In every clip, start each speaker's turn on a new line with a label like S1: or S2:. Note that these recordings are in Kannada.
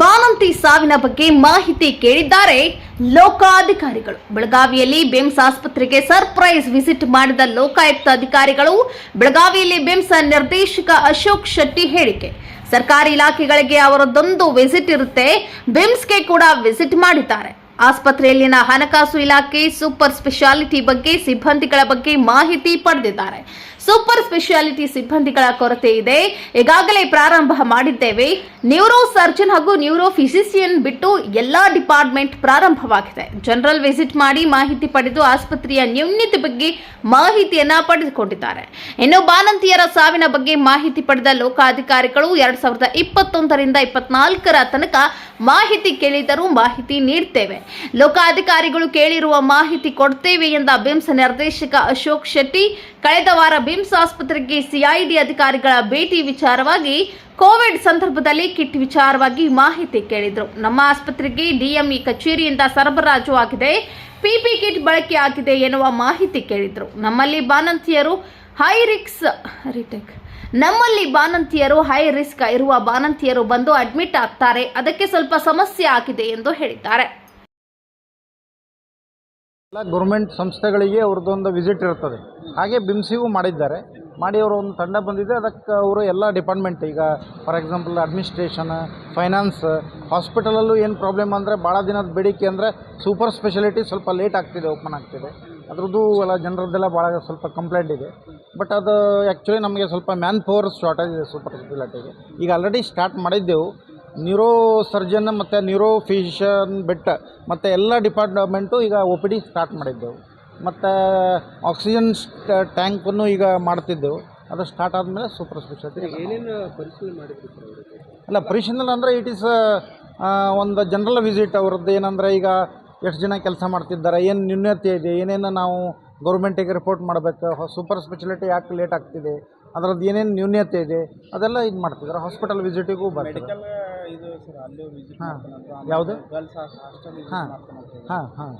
S1: ಬಾನಂತಿ ಸಾವಿನ ಬಗ್ಗೆ ಮಾಹಿತಿ ಕೇಳಿದ್ದಾರೆ ಲೋಕಾಧಿಕಾರಿಗಳು. ಬೆಳಗಾವಿಯಲ್ಲಿ ಬಿಮ್ಸ್ ಆಸ್ಪತ್ರೆಗೆ ಸರ್ಪ್ರೈಸ್ ವಿಸಿಟ್ ಮಾಡಿದ ಲೋಕಾಯುಕ್ತ ಅಧಿಕಾರಿಗಳು ಬೆಳಗಾವಿಯಲ್ಲಿ ಬಿಮ್ಸ್ ನಿರ್ದೇಶಕ ಅಶೋಕ್ ಶೆಟ್ಟಿ ಹೇಳಿಕೆ. ಸರ್ಕಾರಿ ಇಲಾಖೆಗಳಿಗೆ ಅವರದ್ದೊಂದು ವಿಸಿಟ್ ಇರುತ್ತೆ, ಬಿಮ್ಸ್ಗೆ ಕೂಡ ವಿಸಿಟ್ ಮಾಡಿದ್ದಾರೆ. ಆಸ್ಪತ್ರೆಯಲ್ಲಿನ ಹಣಕಾಸು ಇಲಾಖೆ ಸೂಪರ್ ಸ್ಪೆಷಾಲಿಟಿ ಬಗ್ಗೆ ಸಿಬ್ಬಂದಿಗಳ ಬಗ್ಗೆ ಮಾಹಿತಿ ಪಡೆದಿದ್ದಾರೆ. ಸೂಪರ್ ಸ್ಪೆಷಾಲಿಟಿ ಸಿಬ್ಬಂದಿಗಳ ಕೊರತೆ ಇದೆ. ಈಗಾಗಲೇ ಪ್ರಾರಂಭ ಮಾಡಿದ್ದೇವೆ. ನ್ಯೂರೋ ಸರ್ಜನ್ ಹಾಗೂ ನ್ಯೂರೋ ಫಿಸಿಸಿಯನ್ ಬಿಟ್ಟು ಎಲ್ಲಾ ಡಿಪಾರ್ಟ್ಮೆಂಟ್ ಪ್ರಾರಂಭವಾಗಿದೆ. ಜನರಲ್ ವಿಸಿಟ್ ಮಾಡಿ ಮಾಹಿತಿ ಪಡೆದು ಆಸ್ಪತ್ರೆಯ ನ್ಯೂನ್ಯತೆ ಬಗ್ಗೆ ಮಾಹಿತಿಯನ್ನ ಪಡೆದುಕೊಂಡಿದ್ದಾರೆ. ಇನ್ನು ಬಾನಂತಿಯರ ಸಾವಿನ ಬಗ್ಗೆ ಮಾಹಿತಿ ಪಡೆದ ಲೋಕಾಧಿಕಾರಿಗಳು ಎರಡ್ ಸಾವಿರದ ಇಪ್ಪತ್ತೊಂದರಿಂದ ಇಪ್ಪತ್ನಾಲ್ಕರ ತನಕ ಮಾಹಿತಿ ಕೇಳಿದರೂ ಮಾಹಿತಿ ನೀಡ್ತೇವೆ. ಲೋಕಾಧಿಕಾರಿಗಳು ಕೇಳಿರುವ ಮಾಹಿತಿ ಕೊಡ್ತೇವೆ ಎಂದ ಬಿಮ್ಸ್ ನಿರ್ದೇಶಕ ಅಶೋಕ್ ಶೆಟ್ಟಿ, ಕಳೆದ ವಾರ ಬಿಮ್ಸ್ ಆಸ್ಪತ್ರೆಗೆ ಸಿಐಡಿ ಅಧಿಕಾರಿಗಳ ಭೇಟಿ ವಿಚಾರವಾಗಿ ಕೋವಿಡ್ ಸಂದರ್ಭದಲ್ಲಿ ಕಿಟ್ ವಿಚಾರವಾಗಿ ಮಾಹಿತಿ ಕೇಳಿದ್ರು. ನಮ್ಮ ಆಸ್ಪತ್ರೆಗೆ ಡಿಎಂಇ ಕಚೇರಿಯಿಂದ ಸರಬರಾಜು ಆಗಿದೆ. ಪಿಪಿ ಕಿಟ್ ಬಳಕೆ ಆಗಿದೆ ಎನ್ನುವ ಮಾಹಿತಿ ಕೇಳಿದ್ರು. ನಮ್ಮಲ್ಲಿ ಬಾನಂತಿಯರು ಹೈ ರಿಟೆಕ್. ನಮ್ಮಲ್ಲಿ ಬಾನಂತಿಯರು ಹೈ ರಿಸ್ಕ್ ಇರುವ ಬಾನಂತಿಯರು ಬಂದು ಅಡ್ಮಿಟ್ ಆಗ್ತಾರೆ. ಅದಕ್ಕೆ ಸ್ವಲ್ಪ ಸಮಸ್ಯೆ ಆಗಿದೆ ಎಂದು ಹೇಳಿದ್ದಾರೆ.
S2: ಎಲ್ಲ ಗೌರ್ಮೆಂಟ್ ಸಂಸ್ಥೆಗಳಿಗೆ ಅವ್ರದ್ದೊಂದು ವಿಸಿಟ್ ಇರ್ತದೆ. ಹಾಗೆ ಬಿಮ್ಸಿಗೂ ಮಾಡಿದ್ದಾರೆ. ಮಾಡಿ ಅವರು ಒಂದು ತಂಡ ಬಂದಿದೆ. ಅದಕ್ಕೆ ಅವರು ಎಲ್ಲ ಡಿಪಾರ್ಟ್ಮೆಂಟ್, ಈಗ ಫಾರ್ ಎಕ್ಸಾಂಪಲ್ ಅಡ್ಮಿನಿಸ್ಟ್ರೇಷನ್, ಫೈನಾನ್ಸ್, ಹಾಸ್ಪಿಟಲಲ್ಲೂ ಏನು ಪ್ರಾಬ್ಲಮ್ ಅಂದರೆ ಭಾಳ ದಿನದ ಬೇಡಿಕೆ ಅಂದರೆ ಸೂಪರ್ ಸ್ಪೆಷಾಲಿಟಿ ಸ್ವಲ್ಪ ಲೇಟ್ ಆಗ್ತಿದೆ, ಓಪನ್ ಆಗ್ತಿದೆ. ಅದ್ರದ್ದು ಎಲ್ಲ ಜನರದ್ದೆಲ್ಲ ಭಾಳ ಸ್ವಲ್ಪ ಕಂಪ್ಲೇಂಟ್ ಇದೆ. ಬಟ್ ಅದು ಆ್ಯಕ್ಚುಲಿ ನಮಗೆ ಸ್ವಲ್ಪ ಮ್ಯಾನ್ ಪವರ್ ಶಾರ್ಟೇಜ್ ಇದೆ ಸೂಪರ್ ಸ್ಪೆಷಾಲಿಟಿಗೆ. ಈಗ ಆಲ್ರೆಡಿ ಸ್ಟಾರ್ಟ್ ಮಾಡಿದ್ದೆವು. ನ್ಯೂರೋ ಸರ್ಜನ್ ಮತ್ತು ನ್ಯೂರೋ ಫಿಸಿಷನ್ ಬೆಟ್ಟ ಮತ್ತು ಎಲ್ಲ ಡಿಪಾರ್ಟ್ಮೆಂಟು ಈಗ ಒ ಪಿ ಡಿ ಸ್ಟಾರ್ಟ್ ಮಾಡಿದ್ದೆವು. ಮತ್ತು ಆಕ್ಸಿಜನ್ ಟ್ಯಾಂಕನ್ನು ಈಗ ಮಾಡ್ತಿದ್ದೆವು. ಅದು ಸ್ಟಾರ್ಟ್ ಆದಮೇಲೆ ಸೂಪರ್ ಸ್ಪೆಷಾಲಿಟಿ
S3: ಏನೇನು ಪರಿಶೀಲನೆ ಮಾಡಿದ್ರು
S2: ಅಲ್ಲ ಪರಿಶೀಲನೆ ಅಂದರೆ ಇಟ್ ಈಸ್ ಒಂದು ಜನರಲ್ ವಿಸಿಟ್ ಅವ್ರದ್ದು. ಏನಂದರೆ ಈಗ ಎಷ್ಟು ಜನ ಕೆಲಸ ಮಾಡ್ತಿದ್ದಾರೆ ಏನು ನ್ಯೂನ್ಯತೆ ಇದೆ ಏನೇನು ನಾವು ಗೌರ್ಮೆಂಟಿಗೆ ರಿಪೋರ್ಟ್ ಮಾಡಬೇಕು ಸೂಪರ್ ಸ್ಪೆಷಾಲಿಟಿ ಯಾಕೆ ಲೇಟ್ ಆಗ್ತಿದೆ ಅದರದ್ದು ಏನೇನು ನ್ಯೂನ್ಯತೆ ಇದೆ ಅದೆಲ್ಲ ಇದು ಮಾಡ್ತಿದ್ದಾರೆ. ಹಾಸ್ಪಿಟಲ್ ವಿಸಿಟಿಗೂ ಹಾಂ. ಯಾವುದು? ಹಾಂ. ಹಾಂ ಹಾಂ.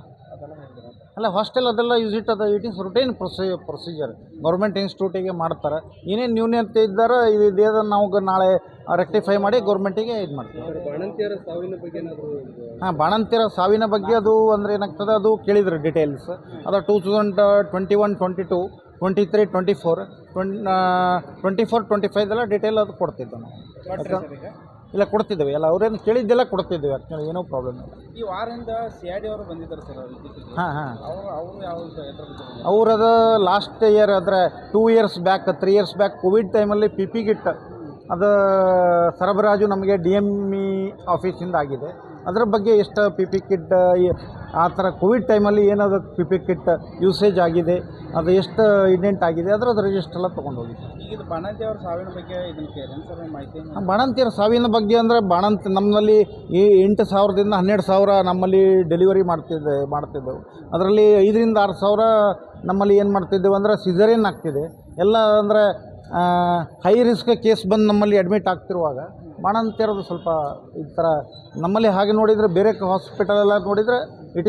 S2: ಅಲ್ಲ ಹಾಸ್ಟೆಲ್ ಅದೆಲ್ಲ ಇಟ್ ಅದ ಇಟ್ ರೂಟೀನ್ ಪ್ರೊಸಿ ಪ್ರೊಸೀ ಪ್ರೊಸೀಜರ್ ಗೌರ್ಮೆಂಟ್ ಇನ್ಸ್ಟಿಟ್ಯೂಟಿಗೆ ಮಾಡ್ತಾರೆ. ಏನೇನು ನ್ಯೂನ್ಯತೆ ಇದ್ದಾರೆ ಇದು ಇದೇದ ನಾವು ನಾಳೆ ರೆಕ್ಟಿಫೈ ಮಾಡಿ ಗೌರ್ಮೆಂಟಿಗೆ ಇದು ಮಾಡ್ತೀವಿ. ಹಾಂ ಬಾಣಂತಿಯರ ಸಾವಿನ ಬಗ್ಗೆ ಅದು ಅಂದರೆ ಏನಾಗ್ತದೆ ಅದು ಕೇಳಿದ್ರು ಡೀಟೇಲ್ಸ್ ಅದು two thousand twenty one twenty two twenty three twenty four twenty twenty four twenty ಫೈವ್ದೆಲ್ಲ detail ಅದು ಕೊಡ್ತಿದ್ದೆ ನಾವು ಇಲ್ಲ ಕೊಡ್ತಿದ್ದೇವೆ. ಎಲ್ಲ ಅವ್ರೇನು ಕೇಳಿದ್ದೆಲ್ಲ ಕೊಡ್ತಿದ್ದೇವೆ. ಆ್ಯಕ್ಚುಲಿ ಏನೋ ಪ್ರಾಬ್ಲಮ್ ಇಲ್ಲ.
S3: ಈ ವಾರದಿಂದ ಸಿ ಆರ್ ಡಿ ಅವರು ಬಂದಿದ್ದಾರೆ ಸರ್
S2: ಹಾಂ ಹಾಂ.
S3: ಅವರು ಅವರು ಯಾವ
S2: ಅವ್ರದ್ದು ಲಾಸ್ಟ್ ಇಯರ್ ಆದರೆ two years back three years back COVID ಟೈಮಲ್ಲಿ ಪಿ ಪಿ ಗಿಟ್ ಅದು ಸರಬರಾಜು ನಮಗೆ ಡಿ ಎಂ ಇ ಆಫೀಸಿಂದ ಆಗಿದೆ. ಅದರ ಬಗ್ಗೆ ಎಷ್ಟು ಪಿ ಪಿ ಕಿಟ್ ಆ ಥರ ಕೋವಿಡ್ ಟೈಮಲ್ಲಿ ಏನದು ಪಿ ಪಿ ಕಿಟ್ ಯೂಸೇಜ್ ಆಗಿದೆ ಅದು ಎಷ್ಟು ಇಡೆಂಟ್ ಆಗಿದೆ ಅದರ ರಿಜಿಸ್ಟರ್ ಎಲ್ಲ ತೊಗೊಂಡು ಹೋಗಿದ್ದೆ
S3: ಈಗ ಇದು ಬಾಣಂತಿ ಅವ್ರ ಸಾವಿನ ಬಗ್ಗೆ ಇದನ್ನು ಮಾಹಿತಿ
S2: ಬಾಣಂತಿಯರ ಸಾವಿನ ಬಗ್ಗೆ ಅಂದರೆ ಬಾಣಂತಿ ನಮ್ಮಲ್ಲಿ ಈ ಎಂಟು ಸಾವಿರದಿಂದ ಹನ್ನೆರಡು ಸಾವಿರ ನಮ್ಮಲ್ಲಿ ಡೆಲಿವರಿ ಮಾಡ್ತಿದ್ದೆ ಮಾಡ್ತಿದ್ದೆವು. ಅದರಲ್ಲಿ ಐದರಿಂದ ಆರು ಸಾವಿರ ನಮ್ಮಲ್ಲಿ ಏನು ಮಾಡ್ತಿದ್ದೆವು ಅಂದರೆ ಸಿಜರೇನ್ ಆಗ್ತಿದೆ. ಎಲ್ಲ ಅಂದರೆ ಹೈ ರಿಸ್ಕ್ ಕೇಸ್ ಬಂದು ನಮ್ಮಲ್ಲಿ ಅಡ್ಮಿಟ್ ಆಗ್ತಿರುವಾಗ ಬಾಣಂತಿಯರದು ಸ್ವಲ್ಪ ಈ ಥರ ನಮ್ಮಲ್ಲಿ ಹಾಗೆ ನೋಡಿದರೆ ಬೇರೆ ಹಾಸ್ಪಿಟಲ್ ಎಲ್ಲ ನೋಡಿದರೆ ಇಟ್ ಈಸ್